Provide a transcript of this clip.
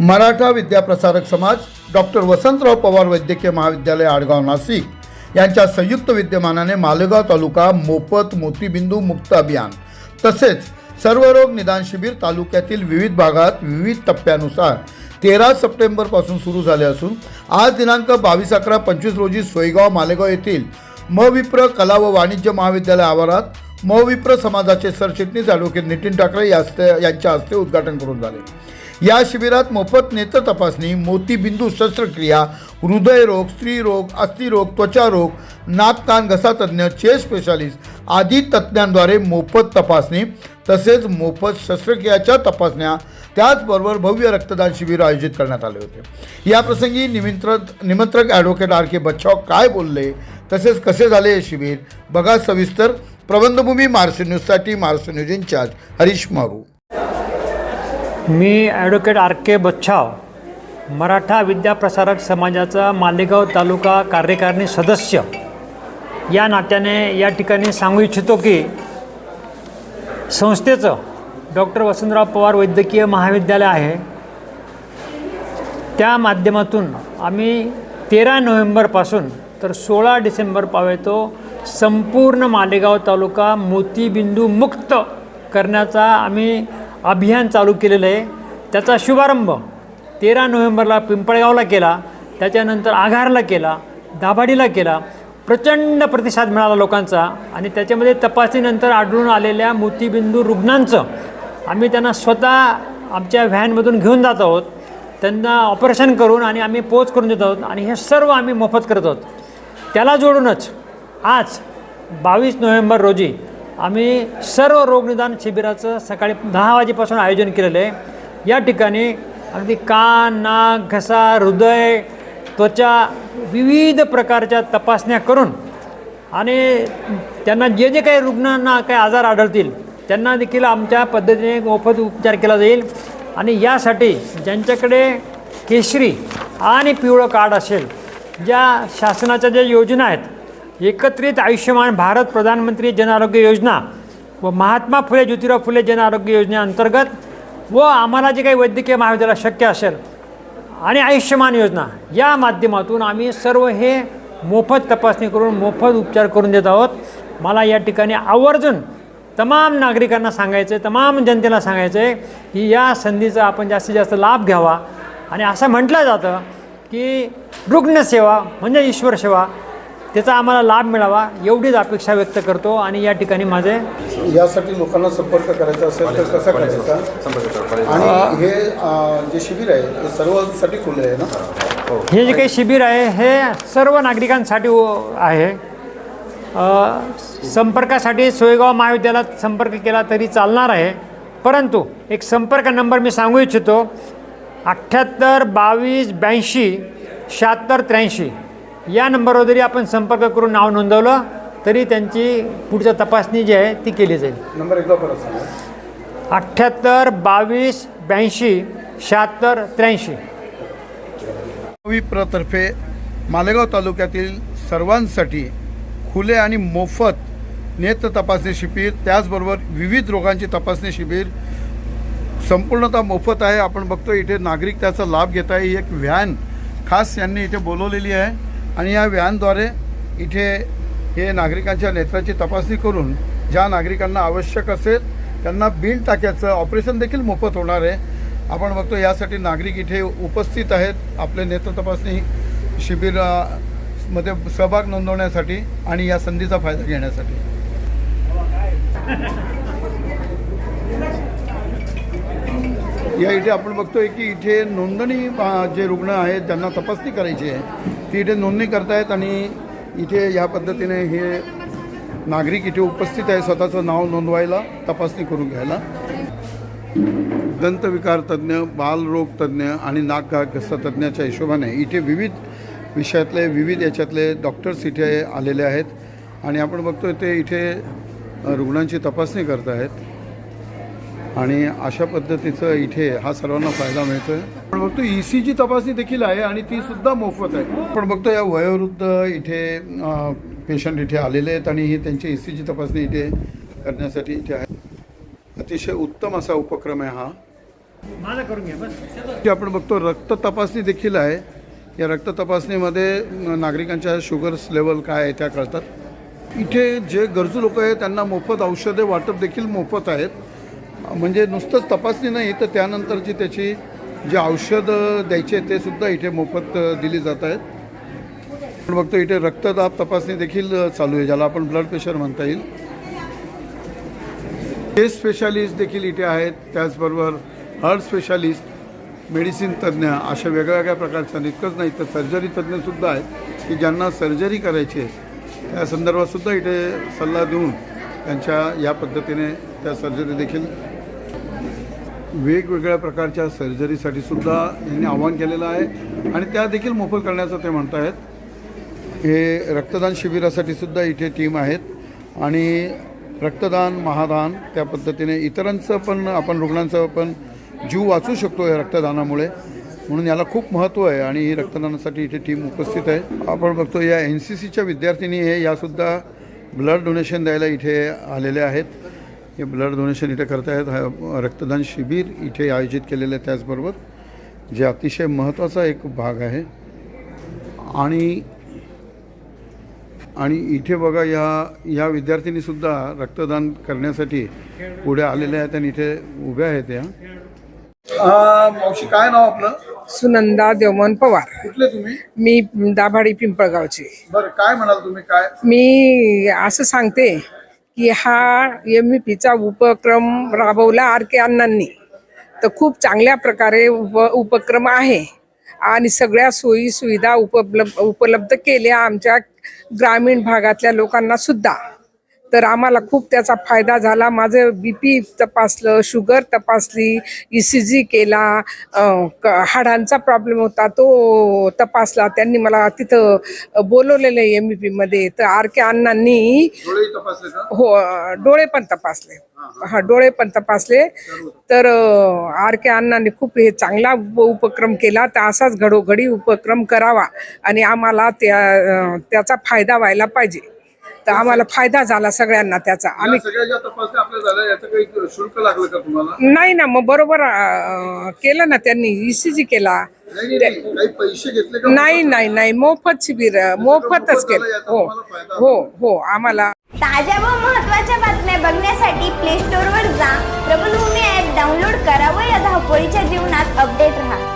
मराठा विद्याप्रसारक समाज डॉक्टर वसंतराव पवार वैद्यकीय महाविद्यालय आडगाव नाशिक यांच्या संयुक्त विद्यमानाने मालेगाव तालुका मोफत मोतीबिंदू मुक्त अभियान तसेच सर्वरोग निदान शिबिर तालुक्यातील विविध भागात विविध टप्प्यानुसार तेरा सप्टेंबरपासून सुरू झाले असून आज दिनांक बावीस अकरा पंचवीस रोजी सोयगाव मालेगाव येथील मविप्र कला व वाणिज्य महाविद्यालय आवारात मविप्र समाजाचे सरचिटणीस ॲडव्होकेट नितीन ठाकरे या यांच्या हस्ते उद्घाटन करून झाले. या शिबिरात मोफत नेत्र तपासणी मोतीबिंदू शस्त्रक्रिया हृदयरोग स्त्रीरोग अस्थिरोग त्वचारोग नाक कान घसा तज्ज्ञ स्पेशालिस्ट आदी तज्ज्ञांद्वारे मोफत तपासणी तसेच मोफत शस्त्रक्रियाच्या तपासण्या त्याचबरोबर भव्य रक्तदान शिबिर आयोजित करण्यात आले होते. याप्रसंगी निमंत्रक निमंत्रक ॲडव्होकेट आर के बच्छाव काय बोलले तसेच कसे झाले हे शिबिर बघा सविस्तर. प्रबंधभूमी महाराष्ट्र न्यूजसाठी महाराष्ट्र न्यूज इन्चार्ज हरीश मारू. मी advocate R K Bachhav Maratha Vidyaprasarak समाजाचा मालेगाव तालुका कार्यकारिणी सदस्य. या नात्याने या ठिकाणी सांगू इच्छितो की संस्थेचं डॉक्टर वसंतराव पवार वैद्यकीय महाविद्यालय आहे. त्या माध्यमातून आम्ही तेरा नोव्हेंबरपासून तर सोळा डिसेंबर पावेतो संपूर्ण मालेगाव तालुका मोतीबिंदू मुक्त करण्याचा आम्ही अभियान चालू केलेलं आहे. त्याचा शुभारंभ तेरा नोव्हेंबरला पिंपळगावला केला. त्याच्यानंतर आघारला केला दाभाडीला केला. प्रचंड प्रतिसाद मिळाला लोकांचा आणि त्याच्यामध्ये तपासणीनंतर आढळून आलेल्या मोतीबिंदू रुग्णांचं. आम्ही त्यांना स्वतः आमच्या व्हॅनमधून घेऊन जात आहोत. त्यांना ऑपरेशन करून आणि आम्ही पोच करून देत आहोत आणि हे सर्व आम्ही मोफत करत आहोत. त्याला जोडूनच आज बावीस नोव्हेंबर रोजी आम्ही सर्व रोगनिदान शिबिराचं सकाळी दहा वाजेपासून आयोजन केलेलं आहे. या ठिकाणी अगदी कान नाक घसा हृदय त्वचा विविध प्रकारच्या तपासण्या करून आणि त्यांना जे जे काही रुग्णांना काही आजार आढळतील त्यांना देखील आमच्या पद्धतीने मोफत उपचार केला जाईल. आणि यासाठी ज्यांच्याकडे केशरी आणि पिवळं कार्ड असेल ज्या शासनाच्या ज्या योजना आहेत एकत्रित आयुष्यमान भारत प्रधानमंत्री जन आरोग्य योजना व महात्मा फुले ज्योतिराव फुले जन आरोग्य योजनेअंतर्गत व आम्हाला जे काही वैद्यकीय महाविद्यालय शक्य असेल आणि आयुष्यमान योजना या माध्यमातून आम्ही सर्व हे मोफत तपासणी करून मोफत उपचार करून देत आहोत. मला या ठिकाणी आवर्जून तमाम नागरिकांना सांगायचं आहे तमाम जनतेला सांगायचं आहे की या संधीचा आपण जास्तीत जास्त लाभ घ्यावा. आणि असं म्हटलं जातं की रुग्णसेवा म्हणजे ईश्वर सेवा त्याचा आम्हाला लाभ मिळावा एवढीच अपेक्षा व्यक्त करतो आणि या ठिकाणी माझे यासाठी लोकांना संपर्क करायचा असेल तर कसा करायचा? आणि हे जे शिबिर आहे हे सर्वांसाठी खुले आहे ना? हे जे काही शिबिर आहे हे सर्व नागरिकांसाठी आहे. संपर्कासाठी सोयगाव महाविद्यालयात संपर्क केला तरी चालणार आहे. परंतु एक संपर्क नंबर मी सांगू इच्छितो. अठ्ठ्याहत्तर बावीस ब्याऐंशी शहात्तर त्र्याऐंशी. या नंबरवर जरी आपण संपर्क करून नाव नोंदवलं तरी त्यांची पुढच्या तपासणी जी आहे ती केली जाईल. नंबर एकदा परत सांगा. अठ्ठ्याहत्तर बावीस ब्याऐंशी शहात्तर त्र्याऐंशी. विप्रतर्फे मालेगाव तालुक्यातील सर्वांसाठी खुले आणि मोफत नेत्र तपासणी शिबिर त्याचबरोबर विविध रोगांची तपासणी शिबिर संपूर्णतः मोफत आहे. आपण बघतो इथे नागरिक त्याचा लाभ घेत आहे. ही एक व्हॅन खास यांनी इथे बोलवलेली आहे. आणि या व्हॅनद्वारे इथे हे नागरिकांच्या नेत्राची तपासणी करून ज्या नागरिकांना आवश्यक असेल त्यांना बिल टाक्याचं ऑपरेशन देखील मोफत होणार आहे. आपण बघतो यासाठी नागरिक इथे उपस्थित आहेत. आपले नेत्र तपासणी शिबिरामध्ये मध्ये सहभाग नोंदवण्यासाठी आणि या संधीचा फायदा घेण्यासाठी. या इथे आपण बघतोय की इथे नोंदणी जे रुग्ण आहेत त्यांना तपासणी करायची आहे. ती इथे नोंदणी करतायत आणि इथे या पद्धतीने हे नागरिक इथे उपस्थित आहे स्वतःचं नाव नोंदवायला तपासणी करून घ्यायला. दंतविकार तज्ज्ञ बालरोग तज्ज्ञ आणि नाक तज्ज्ञाच्या हिशोबाने इथे विविध विषयातले विविध याच्यातले डॉक्टर्स इथे आलेले आहेत. आणि आपण बघतोय ते इथे रुग्णांची तपासणी करत आहेत आणि अशा पद्धतीचं इथे हा सर्वांना फायदा मिळतो आहे आपण बघतो ई सी जी तपासणी देखील आहे आणि ती सुद्धा मोफत आहे. आपण बघतो या वयोवृद्ध इथे पेशंट इथे आलेले आहेत आणि ही त्यांची ई सी जी तपासणी इथे करण्यासाठी इथे आहे. अतिशय उत्तम असा उपक्रम आहे हा. माझा करून घ्या आपण बघतो रक्त तपासणी देखील आहे. या रक्त तपासणीमध्ये नागरिकांच्या शुगर्स लेवल काय आहे त्या कळतात. इथे जे गरजू लोक आहेत त्यांना मोफत औषधे वाटप देखील मोफत आहेत. म्हणजे नुसतंच तपासणी नाही तर त्यानंतरची त्याची जे औषधं द्यायचे ते सुद्धा इथे मोफत दिली जात आहेत. आपण बघतो इथे रक्तदाब तपासणी देखील चालू आहे ज्याला आपण ब्लड प्रेशर म्हणता येईल. हे स्पेशालिस्ट देखील इथे आहेत. त्याचबरोबर हार्ट स्पेशालिस्ट मेडिसिन तज्ज्ञ अशा वेगळ्या वेगळ्या प्रकारच्या इतकंच नाही तर सर्जरी तज्ज्ञसुद्धा आहेत की ज्यांना सर्जरी करायची आहे त्या संदर्भातसुद्धा इथे सल्ला देऊन त्यांच्या या पद्धतीने त्या सर्जरी देखील वेगवेगळ्या प्रकारच्या सर्जरीसाठी सुद्धा यांनी आव्हान केलेलं आहे. आणि त्या देखील मोफत करण्याचं ते म्हणत आहेत हे रक्तदान शिबिरासाठी सुद्धा इथे टीम आहेत. आणि रक्तदान महादान त्या पद्धतीने इतरांचं पण आपण रुग्णांचं पण जीव वाचू शकतो या रक्तदानामुळे. म्हणून याला खूप महत्त्व आहे आणि ही रक्तदानासाठी इथे टीम उपस्थित आहे. आपण बघतो या एन सी सीच्या विद्यार्थिनी हे यासुद्धा ब्लड डोनेशन द्यायला इथे आलेले आहेत. हे ब्लड डोनेशन इथे करतायत. हा रक्तदान शिबिर इथे आयोजित केलेलं आहे त्याचबरोबर जे अतिशय महत्त्वाचा एक भाग आहे. आणि आणि इथे बघा या या विद्यार्थिनीसुद्धा रक्तदान करण्यासाठी पुढे आलेल्या आहेत आणि इथे उभ्या आहेत या. मावशी काय नाव आपलं? सुनंदा देवमन पवार. कुठले तुम्ही? मी दाभाडी पिंपळगावचे. बरं काय म्हणाल तुम्ही? काय? मी असं सांगते की हा एम ई पीचा उपक्रम राबवला आर के अण्णांनी. तर खूप चांगल्या प्रकारे उप उपक्रम आहे. आणि सगळ्या सोयी सुविधा उपलब्ध उपलब्ध केल्या आमच्या ग्रामीण भागातल्या लोकांना सुद्धा. तर आम्हाला खूप त्याचा फायदा झाला. माझं बी पी तपासलं शुगर तपासली ई सी जी केला हाडांचा प्रॉब्लेम होता तो तपासला. त्यांनी मला तिथं बोलवलेलं आहे एम ई पीमध्ये तर आर के अण्णांनी हो डोळे पण तपासले. हा डोळे पण तपासले. तर आर के अण्णांनी खूप हे चांगला उप- उपक्रम केला. तर असाच घडोघडी उपक्रम करावा आणि आम्हाला त्या त्याचा फायदा व्हायला पाहिजे. तर आम्हाला फायदा झाला सगळ्यांना त्याचा. आम्ही शुल्क लागलं का तुम्हाला? नाही ना मग बरोबर अं, केलं ना त्यांनी ईसीजी केला. नाही नाही, नाही. काही पैसे घेतले का? नाही नाही नाही. मोफत शिबिर मोफतच केलं. हो हो हो आम्हाला. ताज्या व महत्त्वाच्या बातम्या बघण्यासाठी प्ले स्टोअरवर जा. प्रबलभूमी ॲप डाउनलोड करा व या धावपळीच्या जीवनात अपडेट राहा.